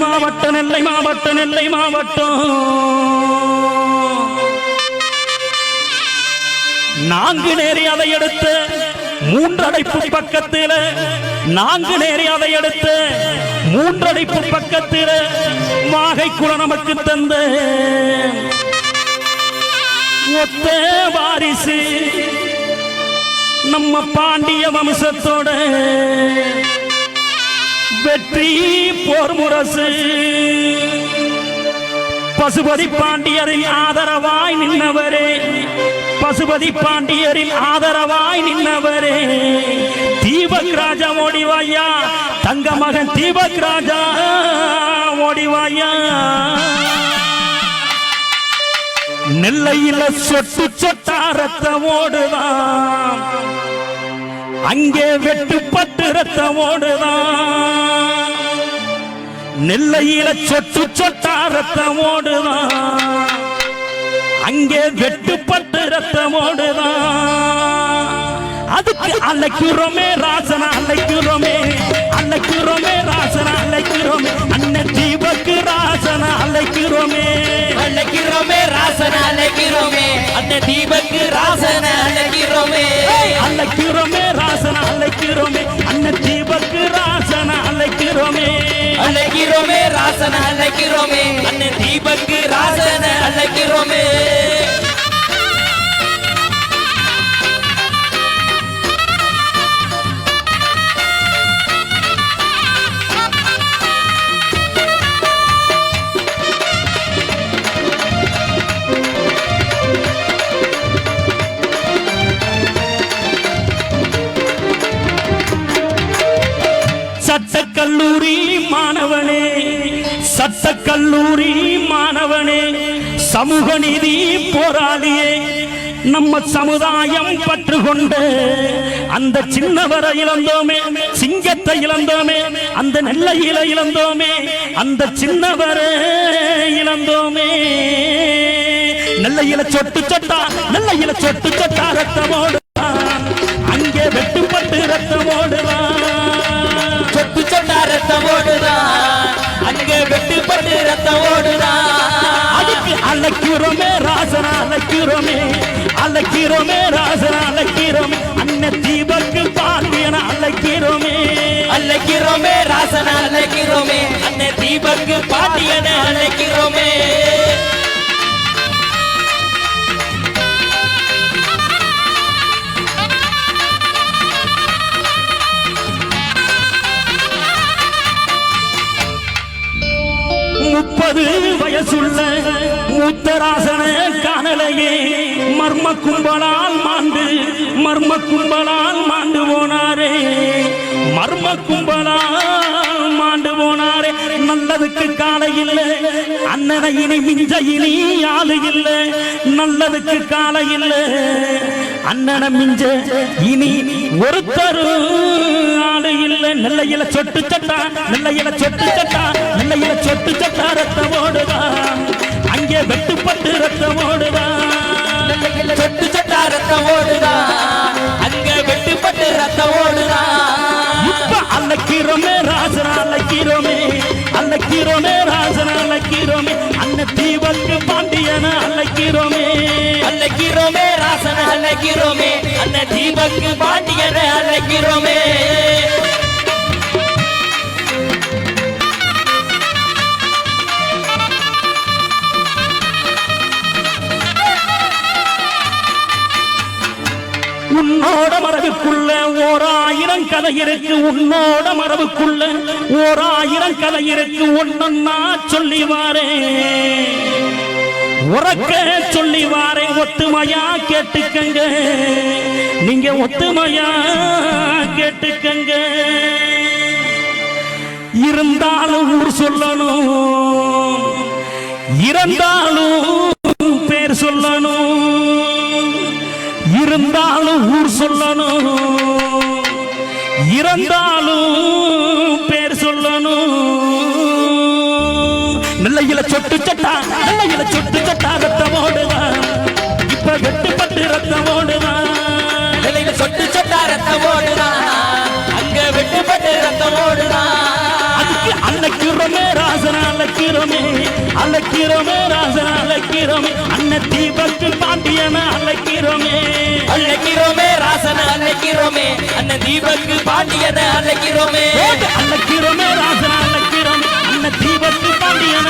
மாவட்டம் நெல்லை மாவட்டம் நெல்லை மாவட்டம். நான்கு நேரி அதை எடுத்து மூன்றடைப்பு பக்கத்தில். நான்கு நேரி அதை எடுத்து மூன்றடைப்பு பக்கத்தில். வாகை நமக்கு தந்த. ஒத்த வாரிசு. நம்ம பாண்டிய வம்சத்தோட. வெற்றி போர் முரசு. பசுபதி பாண்டியரின் ஆதரவாய் நின்னவரே. பசுபதி பாண்டியரின் ஆதரவாய் நின்னவரே. தீபக் ராஜா ஓடிவாயா தங்க மகன் தீபக் ராஜா ஓடிவாயா நெல்லையில சொட்டு சொட்டா ரத்தம் ஓடுதான் அங்கே வெட்டுப்பட்டு ரத்தம் ஓடுதான் நெல்லையில சொட்டு சொட்டா ரத்தம் ஓடுதான் அங்கே வெட்டுப்பட்டு ரத்தம் ஓடுதான் அதுக்கு அலைக்குறோமே ராசன அலைக்குறோமே அலைக்குறோமே ராசன அலைக்குறோமே அண்ணன் தீபக்கு ராசன அலைக்குறோமே அலைக்குறோமே ராசன அலைக்குறோமே அண்ணன் தீபக்கு ராசன அழைக்கிறோமே. அண்ணன் தீபக்கு ராசன அழைக்கிறோமே. அழைக்கிறோமே ராசன அழைக்கிறோமே. அந்த தீபக்கு ராசன அழைக்கிறோமே. கல்லூரி மாணவனே சட்டக்கல்லூரி மாணவனே சமூக நீதி போராளியே நம்ம சமுதாயம் பற்று கொண்டு அந்த சின்னவரை இழந்தோமே சிங்கத்தை இழந்தோமே அந்த நெல்லையில இழந்தோமே அந்த சின்னவரை இழந்தோமே. நெல்லையில சொட்டு சொட்டா நெல்லையில சொட்டு சொட்டா ரத்தமோ அதுக்கு அழைக்கிறோமே ராசனா அழைக்கிறோமே. அழைக்கிறோமே ராசனா அழைக்கிறோமே. அண்ணன் தீபக்கு பாண்டியனா அழைக்கிறோமே. அழைக்கிறோமே ராசனா அழைக்கிறோமே. அந்த தீபக்கு பாண்டியனை அழைக்கிறோமே. உத்தராசனே காணலையே. மர்ம கும்பலால் மாண்டு மர்ம கும்பலால் மாண்டு போனாரே. மர்ம கும்பலால் மாண்டு போனாரே. நல்லதுக்கு காலை இல்லை அண்ணனை இனி மிஞ்ச இனி ஆளு இல்லை. நல்லதுக்கு காலை இல்லை அண்ணனை மிஞ்ச இனி ஒருத்தர் ஆளு இல்லை. நெல்லையில சொட்டு சட்டா நெல்லையில சொட்டு சட்டா நெல்லையில சொட்டு சட்டா ரத்தம் ஓடுதான் வெட்டுப்பட்டு ரத்தம் ஓடுதான் சொட்டு சொட்டா ரத்தம் ஓடுதான் அங்க வெட்டுப்பட்டு ரத்தம் ஓடுதான் இப்ப அழைக்கிறோமே ராசனா அழைக்கிறோமே. அழைக்கிறோமே ராசனா அழைக்கிறோமே. அண்ணன் தீபக்கு பாண்டியன அழைக்கிறோமே. அழைக்கிறோமே ராசன அழைக்கிறோமே. அந்த தீபக்கு பாண்டியனை அழைக்கிறோமே. உன்னோட மரபுக்குள்ள ஓர் ஆயிரம் கதை இருக்கு உன்னோட மரபுக்குள்ள ஓர் ஆயிரம் கதை இருக்கு. ஒன்னா சொல்லி வாரேன் உறக்க சொல்லிவாரே ஒத்துமையா கேட்டுக்கங்க. நீங்க ஒத்துமையா கேட்டுக்கங்க. இருந்தாலும் ஊர் சொல்லணும் இறந்தாலும் இருந்தாலும் ஊர் சொல்லணும். இறந்தாலும் பேர் சொல்லணும். நெல்லையில சொட்டு சட்டா நெல்லையில சொட்டு சட்டா ரத்தம் ஓடுதான் இப்ப வெட்டு பட்டு ரத்தம் ஓடுதான் நெல்லையில சொட்டு சட்டா ரத்தம் ஓடுதான் அங்க வெட்டு பட்டு ரத்தம் ஓடுதான் அதுக்கு அன்னைக்கு அழைக்கிறோமே ராசன அழைக்கிறோமே. அழைக்கிறோமே ராசன அழைக்கிறோமே அண்ணன் தீபக்கு பாண்டியன அழைக்கிறோமே அழைக்கிறோமே ராசன அழைக்கிறோம் அண்ணன் தீபக்கு பாண்டியன